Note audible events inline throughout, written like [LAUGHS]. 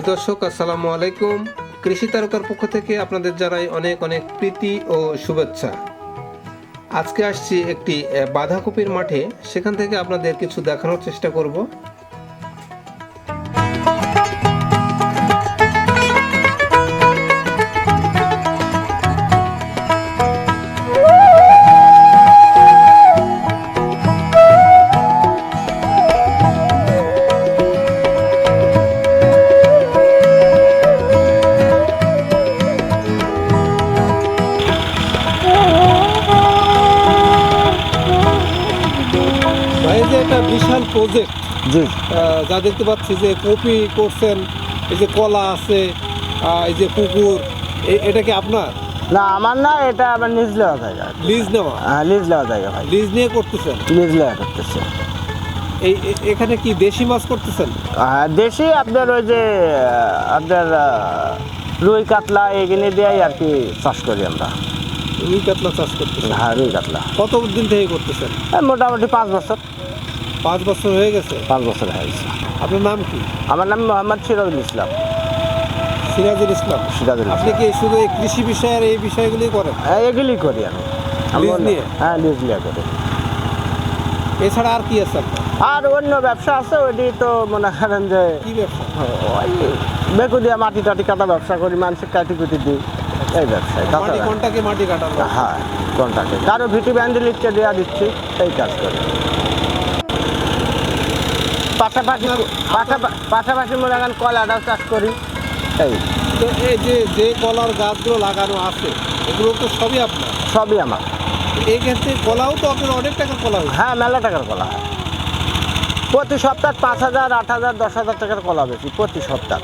সুপ্রিয় দর্শক, আসসালামু আলাইকুম। কৃষি তারকার পক্ষ থেকে আপনাদের জানাই অনেক অনেক প্রীতি ও শুভেচ্ছা। আজকে আসছি একটি বাঁধাকপির মাঠে। সেখান থেকে আপনাদের কিছু দেখানোর চেষ্টা করব। যা দেখতে পাচ্ছি যে কপি করছেন এই যে কলা আছে এই যে পুকুর এটা কি আপনার? না আমার না এটা আমার নিজ লেওয়া জায়গা। লিজ নেওয়া? হ্যাঁ লিজ লেওয়া জায়গা ভাই। লিজ নিয়ে করতেছেন? লিজ লেওয়া করতেছেন এই এখানে কি দেশি মাছ করতেছেন? হ্যাঁ দেশি আপনার ওই যে আপনার রুই কাতলা এগুলো দিয়েই আর কি চাষ করি আমরা। রুই কাতলা চাষ করতেছেন? হ্যাঁ রুই কাতলা। কত দিন থেকে করতেছেন? এই মোটামুটি পাঁচ বছর। পাঁচ বছর হয়ে গেছে? পাঁচ বছর হয়ে গেছে। আপনার নাম কি? আমার নাম মোহাম্মদ সিরাজুল ইসলাম। সিরাজুল ইসলাম। সিরাজুল আপনি কি শুধু এই কৃষি বিষয়ের এই বিষয়গুলি করেন? হ্যাঁ, এগুলি করি আমি। আমি লিজ নিয়ে? হ্যাঁ করি। এছাড়া আর কি আছে আর অন্য ব্যবসা আছে ওইটি তো মনে করেন যে কি ব্যবসা? ওই বেকু দিয়া মাটি টাটি কাটা ব্যবসা করি মানুষের কাটি কুটি দিই। এই ব্যবসায় মাটি কোনটাকে মাটি কাটানো হ্যাঁ কোনটাকে? কারও ভিটি ব্যান্ডেল ইচ্ছে দেওয়া দিচ্ছি এই কাজ করি। পাশাপাশি পাশাপা- পাশাপাশি মনে করেন কলাটাও চাষ করি। এই তো এই যে যে কলার গাছগুলো লাগানো আছে এগুলো তো সবই আপনার? সবই আমার। এই ক্ষেত্রে কলাও তো আপনার অনেক টাকার কলা হ্যাঁ মেলা টাকার কলা। প্রতি সপ্তাহ পাঁচ হাজার আট হাজার দশ হাজার টাকার কলা বেশি প্রতি সপ্তাহ।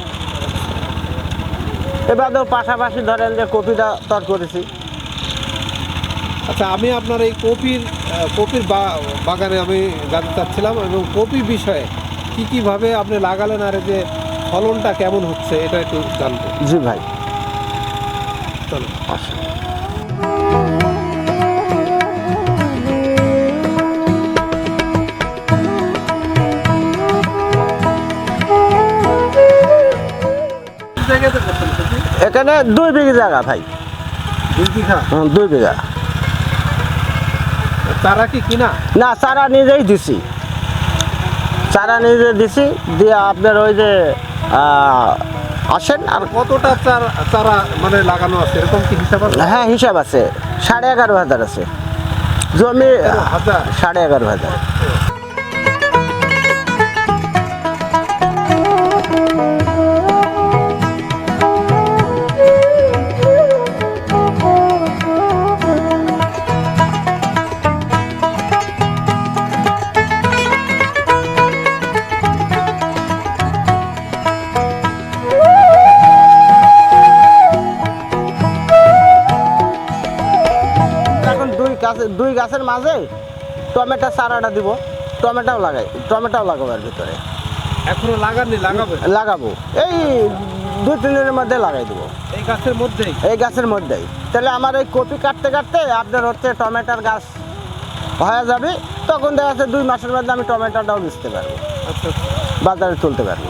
এবারেও পাশাপাশি ধরেন যে কপিটা তর করেছি। আচ্ছা আমি আপনার এই কপির কপির বাগানে আমি জানতে চাচ্ছিলাম এবং কপি বিষয়ে কি কীভাবে আপনি লাগালেন আর যে ফলনটা কেমন হচ্ছে এটা একটু জানব। জি ভাই। চলো। আসুন। এখানে দুই বিঘি জায়গা ভাই। দুই বিঘা? দুই বিঘা। কি কিনা? না চারা নিজেই দিছি। চারা নিজে দিছি দিয়ে আপনার ওই যে আসেন আর কতটা চারা মানে লাগানো আছে? এরকম কি হিসাব আছে? হ্যাঁ হিসাব আছে। সাড়ে এগারো হাজার আছে। জমি সাড়ে এগারো হাজার। গাছে দুই গাছের মাঝে টমেটো চারাটা দিব। টমেটোও লাগাই টমেটোও লাগাবো এর ভিতরে। এখনও লাগাননি লাগাবে? লাগাবো। এই দুই তিন দিনের মধ্যে লাগাই দেবো। এই গাছের মধ্যেই? এই গাছের মধ্যেই। তাহলে আমার এই কপি কাটতে কাটতে আপনার হচ্ছে টমেটোর গাছ হয়ে যাবে। তখন দেখা যাচ্ছে দুই মাসের মধ্যে আমি টমেটোটাও বেচতে পারব। আচ্ছা আচ্ছা। বাজারে তুলতে পারব।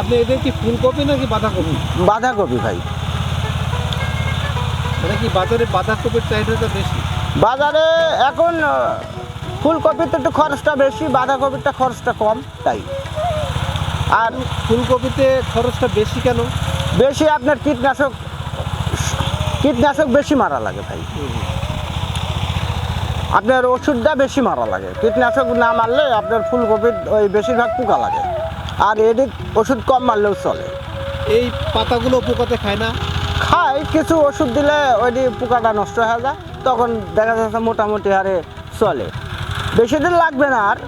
আপনি এদের কি ফুলকপি নাকি বাঁধাকপি? বাঁধাকপি ভাই। মানে কি বাজারে বাঁধাকপির চাহিদাটা বেশি? বাজারে এখন ফুলকপিতে একটু খরচটা বেশি বাঁধাকপিটা খরচটা কম তাই। আর ফুলকপিতে খরচটা বেশি কেন? বেশি আপনার কীটনাশক কীটনাশক বেশি মারা লাগে ভাই আপনার ওষুধটা বেশি মারা লাগে। কীটনাশক না মারলে আপনার ফুলকপির ওই বেশিরভাগ পোকা লাগে। আর এদিক ওষুধ কম মারলেও চলে। এই পাতাগুলো পোকাতে খায় না? খায় কিছু ওষুধ দিলে ওই পোকাটা নষ্ট হয়ে যায়। তখন দেখা যাচ্ছে মোটামুটি হারে চলে। বেশি দিন লাগবে না আর।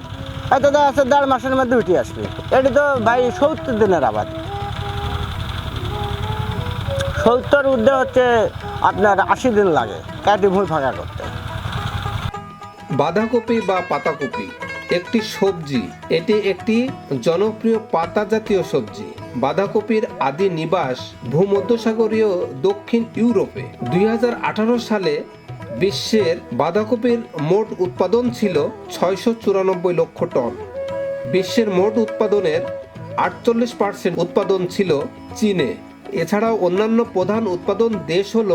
হয়তো দেখা যাচ্ছে দেড় মাসের মধ্যে উঠে আসবে। এটি তো ভাই সত্তর দিনের আবাদ। সত্তর ঊর্ধ্বে হচ্ছে আপনার আশি দিন লাগে কাটি ভুঁই ফাঁকা করতে। বাঁধাকপি বা পাতাকপি, একটি সবজি, এটি একটি জনপ্রিয় পাতা জাতীয় সবজি। বাঁধাকপির আদি নিবাস ভূমধ্যসাগরীয় দক্ষিণ ইউরোপে। দুই হাজার আঠারো সালে বিশ্বের বাঁধাকপির মোট উৎপাদন ছিল ছয়শো চুরানব্বই লক্ষ টন। বিশ্বের মোট উৎপাদনের আটচল্লিশ পার্সেন্ট উৎপাদন ছিল চীনে। এছাড়াও অন্যান্য প্রধান উৎপাদন দেশ হল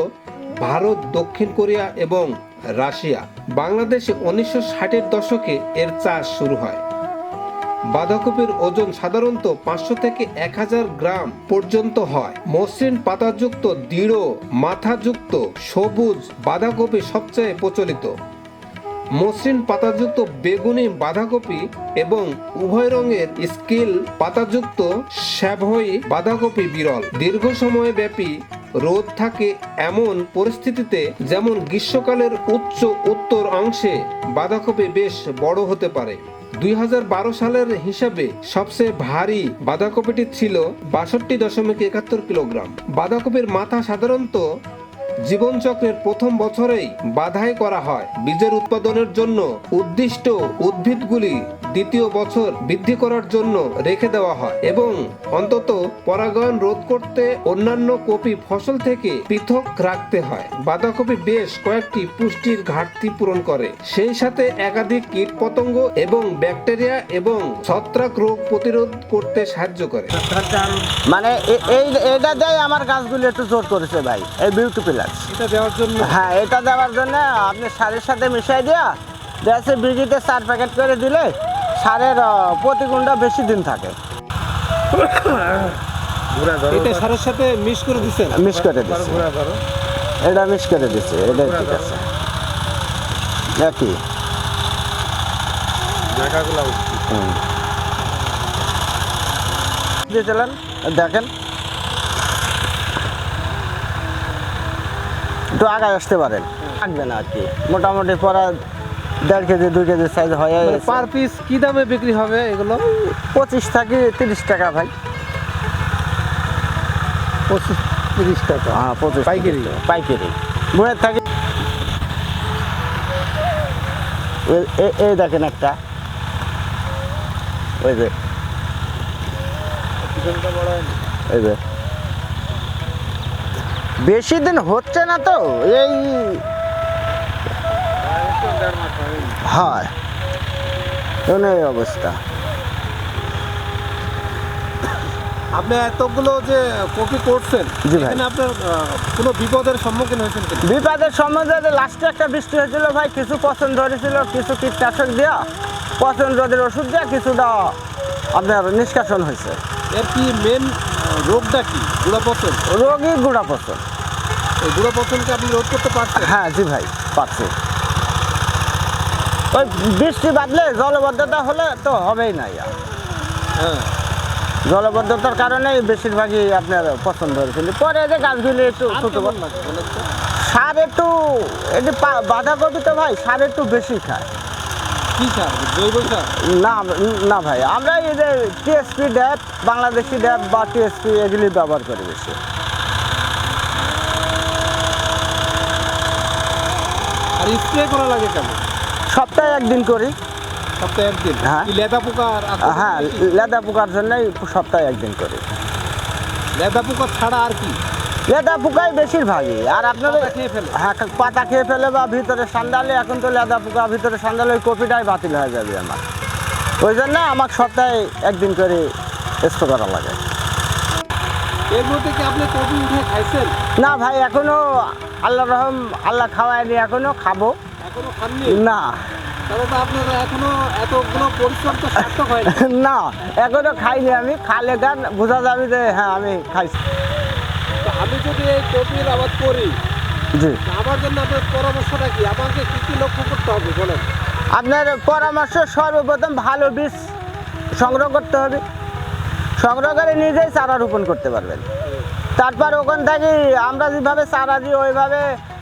ভারত, দক্ষিণ কোরিয়া এবং রাশিয়া। বাংলাদেশে উনিশশো ষাটের দশকে এর চাষ শুরু হয়। বাঁধাকপির ওজন সাধারণত পাঁচশো থেকে এক হাজার গ্রাম পর্যন্ত হয়। মসৃণ পাতাযুক্ত, দৃঢ়, মাথাযুক্ত, সবুজ বাঁধাকপি সবচেয়ে প্রচলিত। মসৃণ পাতাযুক্ত বেগুনি বাঁধাকপি এবং উভয় রঙের স্কিল পাতাযুক্ত শ্যাভই বাঁধাকপি বিরল। দীর্ঘ সময় ব্যাপী রোদ থাকে এমন পরিস্থিতিতে, যেমন গ্রীষ্মকালের উচ্চ উত্তর অংশে বাঁধাকপি বেশ বড় হতে পারে। দুই হাজার বারো সালের হিসাবে সবচেয়ে ভারী বাঁধাকপিটি ছিল বাষট্টি দশমিক একাত্তর কিলোগ্রাম। বাঁধাকপির মাথা সাধারণত জীবনচক্রের প্রথম বছরেই বাধাই করা হয়। বীজের উৎপাদনের জন্য উদ্দিষ্ট উদ্ভিদগুলি দ্বিতীয় বছর বৃদ্ধি করার জন্য রেখে দেওয়া হয় এবং অন্তত পরাগায়ন রোধ করতে অন্যান্য কপি ফসল থেকে পৃথক রাখতে হয়। বাঁধাকপি বেশ কয়েকটি পুষ্টির ঘাটতি পূরণ করে। সেই সাথে একাধিক কীটপতঙ্গ এবং ব্যাকটেরিয়া এবং ছত্রাক রোগ প্রতিরোধ করতে সাহায্য করে। মানে এই এটা দিয়ে আমার গাছগুলো একটু জোর করেছে ভাই এই বিউটি প্লাস এটা দেওয়ার জন্য? হ্যাঁ এটা দেওয়ার জন্য আপনি সারের সাথে মিশাই দিয়া দেশে বিজিতে চার প্যাকেট করে দিলে সারের প্রতিগুণটা বেশি দিন থাকে। এটা সারের সাথে মিশ করে দিচ্ছেন মিক্স করে দিচ্ছে এটা মিক্স করে দিচ্ছে এটা ঠিক আছে। একই। হুম। দিয়ে চলেন দেখেন। একটু আগায় আসতে পারেন। থাকবে না আর কি। মোটামুটি পরা দেড় কেজি দুই কেজি সাইজ হয়ে। পার পিস কি দামে বিক্রি হবে এগুলো? পঁচিশ থেকে তিরিশ টাকা ভাই। পঁচিশ তিরিশ টাকা। হ্যাঁ পঁচিশ পাইকারি? পাইকারি। বইয়ের থাকে। এই দেখেন একটা। ওই যে। এই যে। বেশি দিন হচ্ছে না তো এই হয় এখন এই অবস্থা। আপনি এতগুলো যে কপি করছেন জি ভাই। আপনার কোনো বিপদের সম্মুখীন হয়েছেন বিপদের সম্বন্ধে লাস্টে একটা বৃষ্টি হয়েছিল ভাই কিছু পছন্দ ধরেছিল কিছু কীটনাশক দেওয়া পছন্দ রোদের ওষুধ দেওয়া কিছুটা আপনার নিষ্কাশন হয়েছে। এর কি মেন রোগটা কি? গুড়া পচন রোগী গুঁড়া এই গুড়া পচনকে আপনি রোধ করতে পারছেন? হ্যাঁ জি ভাই পাচ্ছি ওই বৃষ্টি বাদলে জলবদ্ধতা হলে তো হবেই না ইয়া। হ্যাঁ। জলবদ্ধতার কারণেই বেশিরভাগই আপনার পছন্দ হয়েছিল। পরে যে গাছগুলি একটু ছোটো? সার একটু এটি বাঁধাকপি তো ভাই সার একটু বেশি খায়। না না ভাই আমরা এই যে টিএসপি ড্যাপ বাংলাদেশি ড্যাপ বা টিএসপি এগুলি ব্যবহার করি বেশি। আর স্প্রে করা লাগে কেমন? সপ্তাহে একদিন করি। সপ্তাহে একদিন? হ্যাঁ। লেদা পোকার হ্যাঁ লেদা পোকার জন্যই সপ্তাহে একদিন করি। লেদা পোকা ছাড়া আর কি? লেদা পোকাই বেশিরভাগই। আর আপনার? হ্যাঁ পাতা খেয়ে ফেলে বা ভিতরে সান্ডালে এখন তো লেদা পোকা ভিতরে সান্ডালে ওই কপিটাই বাতিল হয়ে যাবে আমার। ওই জন্য আমার সপ্তাহে একদিন করে স্প্রে করা লাগে। এর মধ্যে কি আপনি কপি উঠে খাইছেন? না ভাই এখনও আল্লাহ রহম আল্লাহ খাওয়ায়নি এখনও খাব। না। [LAUGHS] না এখনও খাইনি আমি খালে গান বোঝা যাবে যে হ্যাঁ আমি খাইছি। আমি যদি এই কপির আবাদ করি জি। আমার জন্য আপনার পরামর্শটা কি? আমাকে কি কি লক্ষ্য করতে হবে বলেন। আপনার পরামর্শ সর্বপ্রথম ভালো বীজ সংগ্রহ করতে হবে। সংগ্রহ করে নিজেই চারা রোপণ করতে পারবেন। তারপর ওখান থেকে আমরা যেভাবে চারা দিই ওইভাবে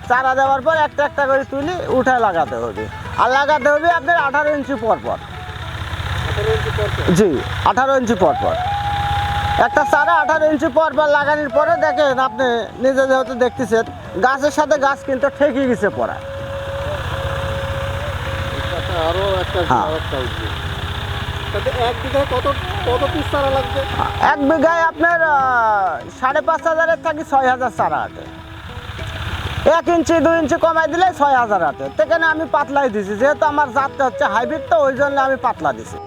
চারা দেওয়ার পর একটা একটা করে তুলি উঠায় লাগাতে হবে। আর লাগাতে হবে আপনার আঠারো ইঞ্চি পর পর আঠারো ইঞ্চি পর পর। জি আঠারো ইঞ্চি পর পর একটা চারা আঠারো ইঞ্চি পর পর লাগানোর পরে দেখেন আপনি নিজে যেহেতু দেখতেছেন গাছের সাথে গাছ কিন্তু ঠেকে গেছে পড়া। একটা হ্যাঁ। এক বিঘায় কত কত পিস চারা লাগবে? এক বিঘায় আপনার সাড়ে পাঁচ হাজারের থাকি ছয় হাজার চারা আটে এক ইঞ্চি, দুই ইঞ্চি কমাই দিলে ছয় হাজার হাতে। সেখানে আমি পাতলাই দিছি, যেহেতু আমার জাতটা হচ্ছে হাইব্রিড তো ওই জন্য আমি পাতলা দিছি।